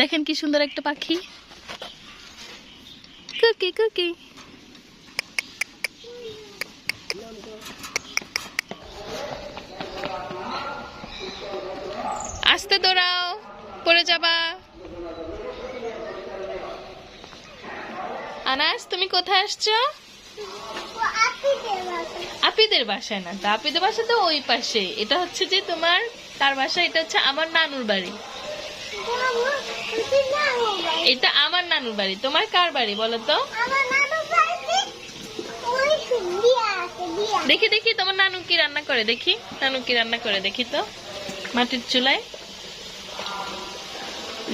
দেখেন কি সুন্দর একটা পাখি। Cookie Cookie. আস্তে দৌড়াও, পড়ে যাবা। আনাস, তুমি কোথায় আসছো? আপিদের বাসায় না, তো আপিদের বাসা তো ওই পাশে এটা হচ্ছে যে তোমার, তার বাসা, এটা হচ্ছে আমার নানুর বাড়ি। এটা আমার নানুর বাড়ি। তোমার কার বাড়ি বলো তো? দেখি দেখি তোমার নানু কি রান্না করে দেখি। নানু কি রান্না করে দেখি তো। মাটির চুলায়।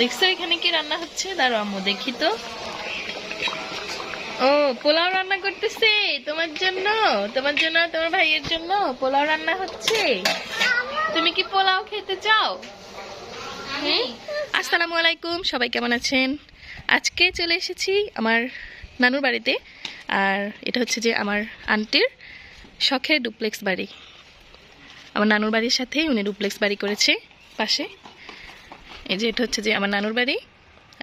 দেখছ এখানে কি রান্না হচ্ছে? দাঁড়ো আম্মু দেখি তো। ও পোলাও রান্না করতেছে তোমার জন্য? তোমার জন্য তোমার ভাইয়ের জন্য পোলাও রান্না হচ্ছে? তুমি কি পোলাও খেতে চাও? হুম? আসসালামু আলাইকুম, সবাই কেমন আছেন? আজকে চলে এসেছি আমার নানুর বাড়িতে, আর এটা হচ্ছে যে আমার আন্টির শখের ডুপ্লেক্স বাড়ি। আমার নানুর বাড়ির সাথেই উনি ডুপ্লেক্স বাড়ি করেছে পাশে। এই যে এটা হচ্ছে যে আমার নানুর বাড়ি,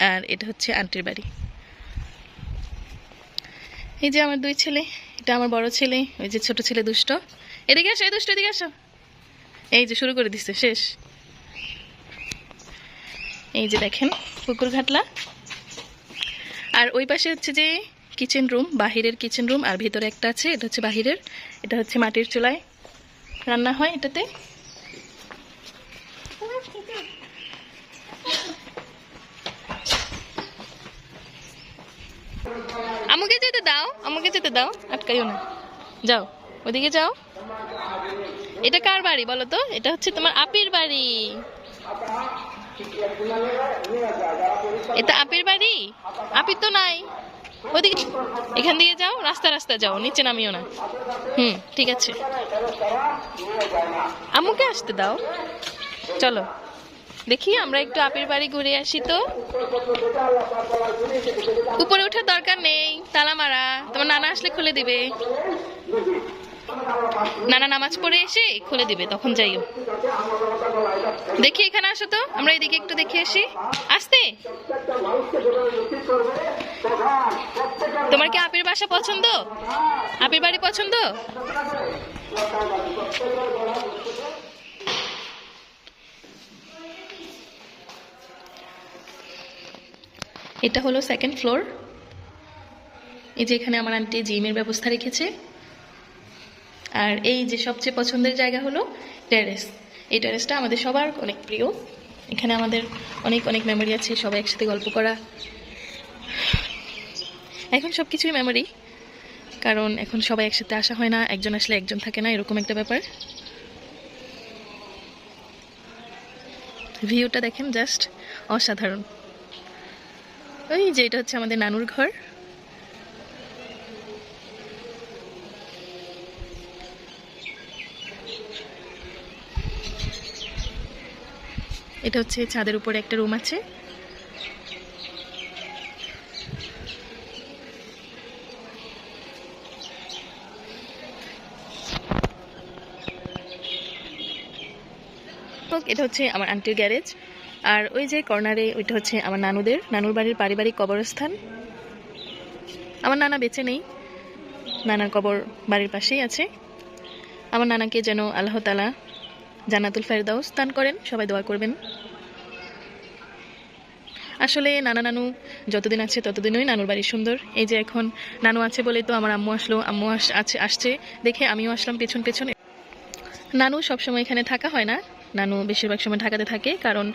আর এটা হচ্ছে আন্টির বাড়ি। এই যে আমার দুই ছেলে, এটা আমার বড় ছেলে, ওই যে ছোট ছেলে দুষ্ট। এদিকে আসো, এই দুষ্ট, এদিকে আসো। এই যে শুরু করে দিচ্ছে শেষ। এই যে দেখেন, পুকুর ঘাটলা। আর ওই পাশে হচ্ছে যে কিচেন রুম বাহিরের কিচেন রুম আর ভিতরে একটা আছে, এটা হচ্ছে বাহিরের, এটা হচ্ছে মাটির চুলায় রান্না হয় এটাতে। আমাকে যেতে দাও, আমাকে যেতে দাও, আটকাইও না। যাও, ওদিকে যাও। এটা কার বাড়ি বলো তো? এটা হচ্ছে তোমার আপির বাড়ি। এটা আপির বাড়ি? আপির তো নাই। ওদিকে এখান দিয়ে যাও, রাস্তা রাস্তা যাও, নিচে নামিও না। হুম, ঠিক আছে। আম্মুকে আসতে দাও। চলো। দেখি আমরা একটু আপির বাড়ি ঘুরে আসি তো। উপরে ওঠার দরকার নেই। তালা মারা। তোমার নানা আসলে খুলে দিবে। নানা নামাজ পড়ে এসে খুলে দিবে, তখন যাইও। দেখি এখানে আসো তো, আমরা এদিকে একটু দেখে আসি। আসতে! তোমার কি আপির বাসা পছন্দ? আপির বাড়ি পছন্দ? এটা হলো সেকেন্ড ফ্লোর এই যে এখানে আমার আন্টি জিমের ব্যবস্থা রেখেছে। আর এই যে সবচেয়ে পছন্দের জায়গা হলো টেরেস। এই টেরেসটা আমাদের সবার অনেক প্রিয়। এখানে আমাদের অনেক অনেক মেমোরি আছে, সবাই একসাথে গল্প করা। এখন সব কিছুই মেমোরি কারণ এখন সবাই একসাথে আসা হয় না, একজন আসলে একজন থাকে না, এরকম একটা ব্যাপার। ভিউটা দেখেন জাস্ট অসাধারণ। ওই যে এটা হচ্ছে আমাদের নানুর ঘর। এটা হচ্ছে ছাদের উপরে একটা রুম আছে। এটা হচ্ছে আমার আন্টির গ্যারেজ। আর ওই যে কর্নারে ওইটা হচ্ছে আমার নানুদের। নানুর বাড়ির পারিবারিক কবরস্থান। আমার নানা বেঁচে নেই। নানার কবর বাড়ির পাশেই আছে। আমার নানাকে যেন আল্লাহ তালা জান্নাতুল ফেরদাউস দান করেন, সবাই দোয়া করবেন। আসলে নানা নানু যতদিন আছে ততদিনই নানুর বাড়ি সুন্দর। এই যে এখন নানু আছে বলে তো আমার আম্মু আসলো, আম্মু আছে আসছে, দেখে আমিও আসলাম পেছন পেছনে। নানু সবসময় এখানে থাকা হয় না। নানু বেশিরভাগ সময় ঢাকাতে থাকে, কারণ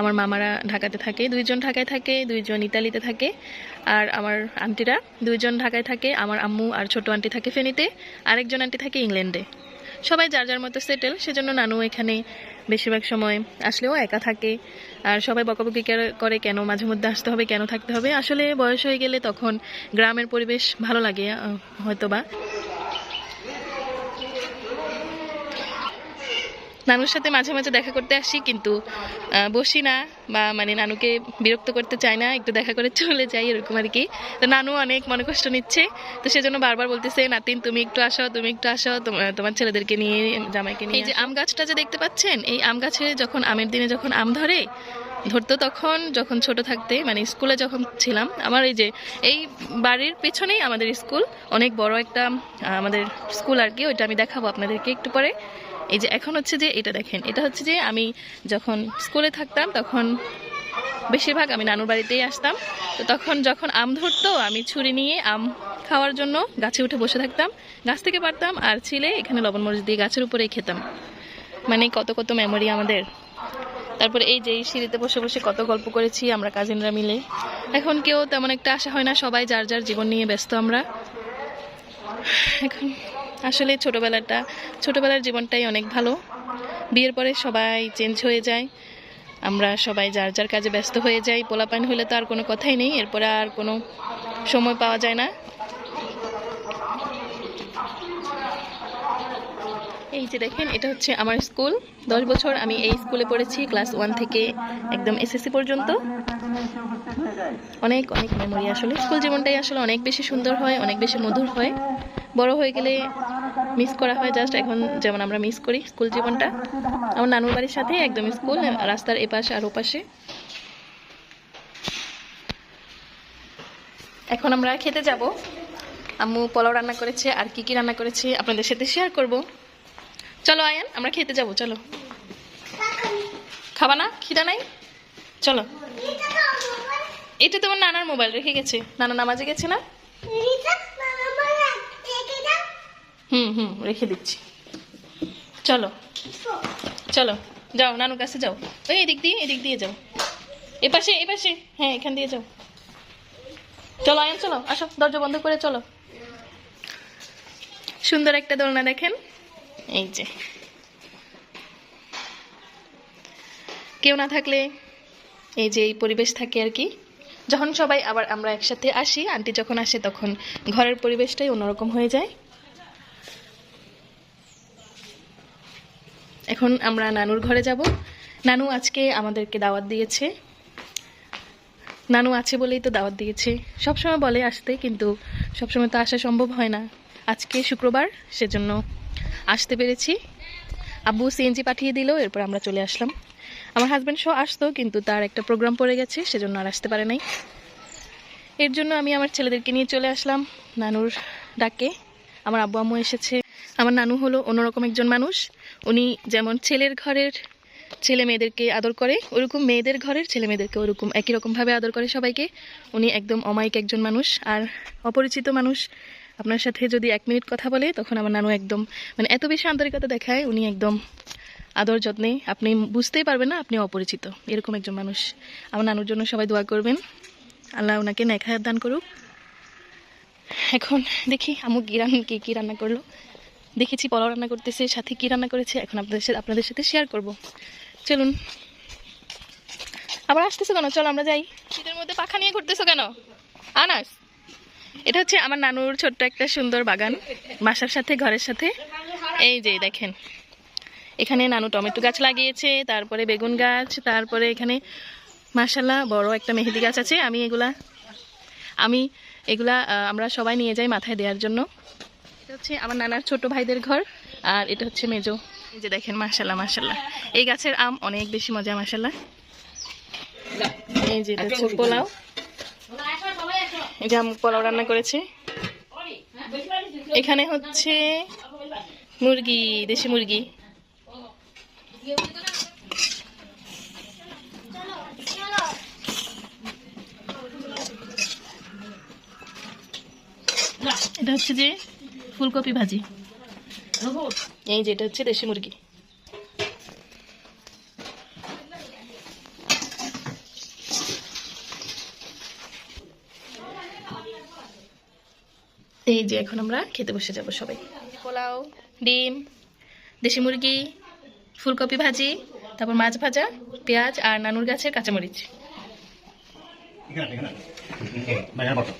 আমার মামারা ঢাকাতে থাকে, দুইজন ঢাকায় থাকে, দুইজন ইতালিতে থাকে, আর আমার আন্টিরা দুইজন ঢাকায় থাকে, আমার আম্মু আর ছোট আন্টি থাকে ফেনীতে, আরেকজন আন্টি থাকে ইংল্যান্ডে। সবাই যার যার মতো সেটেল সেজন্য নানু এখানে বেশিরভাগ সময় আসলেও একা থাকে। আর সবাই বকাবকি করে- কেন মাঝে মধ্যে আসতে হবে, কেন থাকতে হবে? আসলে বয়স হয়ে গেলে তখন গ্রামের পরিবেশ ভালো লাগে হয়তো হয়তোবা। নানুর সাথে মাঝে মাঝে দেখা করতে আসি কিন্তু বসি না বা মানে নানুকে বিরক্ত করতে চাই না একটু দেখা করে চলে যাই এরকম আর কি। তো নানু অনেক মনে কষ্ট নিচ্ছে তো সেজন্য বারবার বলতেছে নাতিন তুমি একটু আসো তুমি একটু আসো তোম- তোমার ছেলেদেরকে নিয়ে জামাইকে নিয়ে এই যে আম গাছটা যে দেখতে পাচ্ছেন এই আম গাছে যখন আমের দিনে যখন আম ধরে ধরতো তখন যখন ছোট থাকতে মানে স্কুলে যখন ছিলাম আমার এই যে এই বাড়ির পেছনেই আমাদের স্কুল অনেক বড় একটা আমাদের স্কুল আর কি ওইটা আমি দেখাবো আপনাদেরকে একটু পরে। এই যে এখন হচ্ছে যে এটা দেখেন, এটা হচ্ছে যে আমি যখন স্কুলে থাকতাম তখন বেশিরভাগ আমি নানুর বাড়িতেই আসতাম। তো তখন যখন আম ধরতো, আমি ছুরি নিয়ে আম খাওয়ার জন্য গাছে উঠে বসে থাকতাম, গাছ থেকে পারতাম আর ছিলে এখানে লবণ মরিচ দিয়ে গাছের উপরেই খেতাম। মানে কত কত মেমোরি আমাদের। তারপরে এই যে সিঁড়িতে বসে বসে কত গল্প করেছি আমরা কাজিনরা মিলে। এখন কেউ তেমন একটা আশা হয় না, সবাই যার যার জীবন নিয়ে ব্যস্ত আমরা। এখন আসলে ছোটবেলাটা, ছোটবেলার জীবনটাই অনেক ভালো। বিয়ের পরে সবাই চেঞ্জ হয়ে যায়। আমরা সবাই যার যার কাজে ব্যস্ত হয়ে যাই, পোলাপান হলে তো আর কোনো কথাই নেই, এরপরে আর কোনো সময় পাওয়া যায় না। এই যে দেখেন, এটা হচ্ছে আমার স্কুল। দশ বছর আমি এই স্কুলে পড়েছি, ক্লাস ওয়ান থেকে একদম এসএসসি পর্যন্ত। অনেক অনেক মেমোরি আসলে। স্কুল জীবনটাই আসলে অনেক বেশি সুন্দর হয়, অনেক বেশি মধুর হয়। বড় হয়ে গেলে মিস করা হয় জাস্ট এখন যেমন আমরা মিস করি স্কুল জীবনটা। আমার নানুর বাড়ির সাথে একদম স্কুল রাস্তার এপাশে আর ওপাশে। এখন আমরা খেতে যাব। আম্মু পোলাও রান্না করেছে আর কি কি রান্না করেছে আপনাদের সাথে শেয়ার করব। চলো আয়ান আমরা খেতে যাব চলো। খাবা না? খিদা নাই? চলো। এটা তোমার নানার মোবাইল রেখে গেছে। নানা নামাজে গেছে না? হুম হুম, রেখে দিচ্ছি। চলো। চলো, যাও, নানুর কাছে যাও। ওই এদিক দিয়ে এদিক দিয়ে যাও। এপাশে এপাশে হ্যাঁ এখান দিয়ে যাও। চলো, আয়ান, চলো, আসো, দরজা বন্ধ করে চলো। সুন্দর একটা দোলনা দেখেন। এই যে। কেউ না থাকলে এই যে এই পরিবেশ থাকে আর কি। যখন সবাই আবার আমরা একসাথে আসি, আন্টি যখন আসে তখন ঘরের পরিবেশটাই অন্যরকম হয়ে যায়। এখন আমরা নানুর ঘরে যাব। নানু আজকে আমাদেরকে দাওয়াত দিয়েছে। নানু আছে বলেই তো দাওয়াত দিয়েছে। সবসময় বলে আসতে, কিন্তু সবসময় তো আসা সম্ভব হয় না। আজকে শুক্রবার, সেজন্য আসতে পেরেছি। আব্বু সিএনজি পাঠিয়ে দিল, এরপর আমরা চলে আসলাম। আমার হাজব্যান্ড সহ আসতো, কিন্তু তার একটা প্রোগ্রাম পড়ে গেছে, সেজন্য আর আসতে পারে নাই। এর জন্য আমি আমার ছেলেদেরকে নিয়ে চলে আসলাম। নানুর ডাকে। আমার আব্বু আম্মু এসেছে। আমার নানু হলো অন্যরকম একজন মানুষ। উনি যেমন ছেলের ঘরের ছেলে মেয়েদেরকে আদর করে, ওরকম মেয়েদের ঘরের ছেলে মেয়েদেরকে ওরকম একই রকমভাবে আদর করে সবাইকে। উনি একদম অমায়িক একজন মানুষ আর অপরিচিত মানুষ। আপনার সাথে যদি এক মিনিট কথা বলে, তখন আমার নানু একদম মানে এত বেশি আন্তরিকতা দেখায়, উনি একদম আদর যত্নে, আপনি বুঝতেই পারবেন না আপনি অপরিচিত, এরকম একজন মানুষ। আমার নানুর জন্য সবাই দোয়া করবেন। আল্লাহ ওনাকে নেখায়াত দান করুক। এখন দেখি আমু কি রান্না কি কি রান্না করল। দেখেছি, পোলাও রান্না করতেছে, সাথে কি রান্না করেছে, এখন আপনাদের সাথে আপনাদের সাথে শেয়ার করব। চলুন। আবার আসতেছো কেন? চলো, আমরা যাই। শীতের মধ্যে পাখা নিয়ে ঘুরতেছো কেন? আনাস। এটা হচ্ছে আমার নানুর ছোট্ট একটা সুন্দর বাগান, বাসার সাথে, ঘরের সাথে। এই যে, দেখেন। এখানে নানু টমেটো গাছ লাগিয়েছে, তারপরে বেগুন গাছ, তারপরে এখানে মাসাল্লাহ বড় একটা মেহেদি গাছ আছে। আমি এগুলা আমি এগুলা আমরা সবাই নিয়ে যাই মাথায় দেওয়ার জন্য। এটা হচ্ছে আমার নানার ছোট ভাইদের ঘর, আর এটা হচ্ছে মেজো। এই যে দেখেন মাসাল্লাহ মাসাল্লাহ এই গাছের আম অনেক বেশি মজা মাসাল্লাহ এই যে এটা হচ্ছে পোলাও। এই যে আম্মু পোলাও রান্না করেছে। এখানে হচ্ছে মুরগি, দেশি মুরগি। এটা হচ্ছে যে ফুলকপি ভাজি। এই যেটা হচ্ছে দেশি মুরগি। এই যে এখন আমরা খেতে বসে যাব সবাই। পোলাও ডিম দেশি মুরগি ফুলকপি ভাজি তারপর মাছ ভাজা পেঁয়াজ আর নানুর গাছের কাঁচামরিচ এখানে এখানে বাজার বটো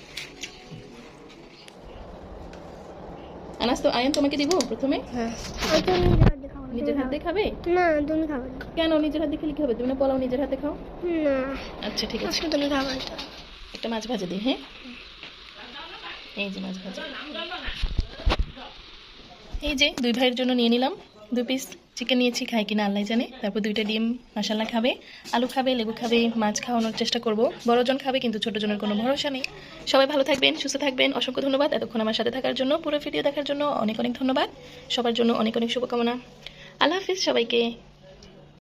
আনাস তো আয়ন তোমাকে দিব প্রথমে? হ্যাঁ। নিজের হাতে নিজের হাতে খাবে? না তুমি খাবে কেন নিজের হাতে খেলে কি হবে? তুমি না পোলাও নিজের হাতে খাও? না। আচ্ছা ঠিক আছে। তুমি খাবে এটা একটা মাছ ভাজা দিই হ্যাঁ? এই যে মাছ ভাজা। এই যে দুই ভাইয়ের জন্য নিয়ে নিলাম। দু পিস চিকেন নিয়েছি, খাই কিনা আল্লাহ জানে। তারপর দুইটা ডিম মশালা খাবে। আলু খাবে, লেবু খাবে, মাছ খাওয়ানোর চেষ্টা করব। বড়জন খাবে, কিন্তু ছোট জনের কোনো ভরসা নেই। সবাই ভালো থাকবেন, সুস্থ থাকবেন। অসংখ্য ধন্যবাদ এতক্ষণ আমার সাথে থাকার জন্য। পুরো ভিডিও দেখার জন্য অনেক অনেক ধন্যবাদ। সবার জন্য অনেক অনেক শুভকামনা। আল্লাহ হাফিজ সবাইকে।